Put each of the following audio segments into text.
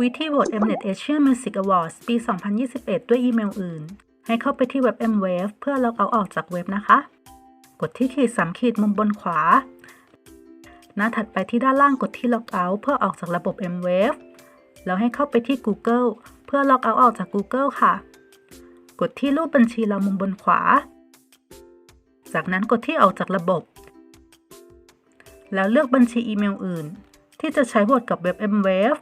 วิธีโหวต Mnet Asia Music Awards ปี 2021 ด้วยอีเมลอื่น ให้เข้าไปที่เว็บ Mwave เพื่อล็อกเอาท์ออกจากเว็บนะคะ กดที่ขีดสามขีดมุมบนขวา หน้าถัดไปที่ด้านล่างกดที่ล็อกเอาท์เพื่อออกจากระบบ Mwave แล้วให้เข้าไปที่ Google เพื่อล็อกเอาท์ออกจาก Google ค่ะ กดที่รูปบัญชีเรามุมบนขวา จากนั้นกดที่ออกจากระบบ แล้วเลือกบัญชีอีเมลอื่น ที่จะใช้โหวตกับเว็บ Mwave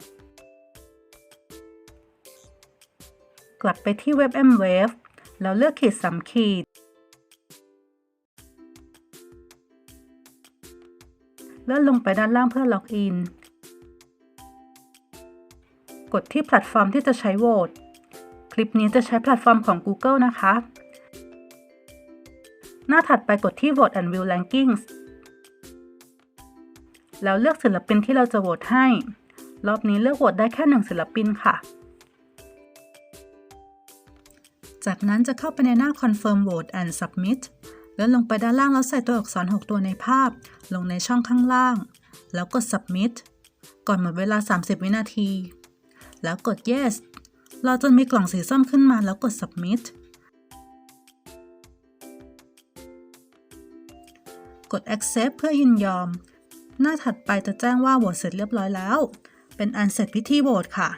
กลับไปที่เว็บ Mwave แล้วเลือกขีดสามขีด เลื่อนลงไปด้านล่างเพื่อล็อกอิน กดที่แพลตฟอร์มที่จะใช้โหวต คลิปนี้จะใช้แพลตฟอร์มของ Google นะคะ หน้าถัดไปกดที่ Vote and View Rankings แล้วเลือกศิลปินที่เราจะโหวตให้ รอบนี้เลือกโหวตได้แค่หนึ่งศิลปินค่ะ จากนั้นจะเข้าไปในหน้า Confirm Vote and Submit แล้วลงไปด้านล่างแล้วใส่ตัวอักษร 6 ตัวในภาพ ลงในช่องข้างล่าง แล้วกด Submit ก่อนหมดเวลา 30 วินาที แล้วกด Yes รอจนมีกล่องสีส้มขึ้นมาแล้วกด Submit กด Accept เพื่อยินยอม หน้าถัดไปจะแจ้งว่าโหวตเสร็จเรียบร้อยแล้ว เป็นอันเสร็จพิธีโหวตค่ะ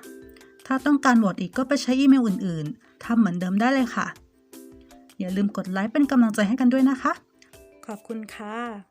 ถ้าต้องการโหวตอีกก็ไปใช้อีเมลอื่นๆทำเหมือนเดิมได้เลยค่ะ อย่าลืมกดไลค์เป็นกำลังใจให้กันด้วยนะคะ ขอบคุณค่ะ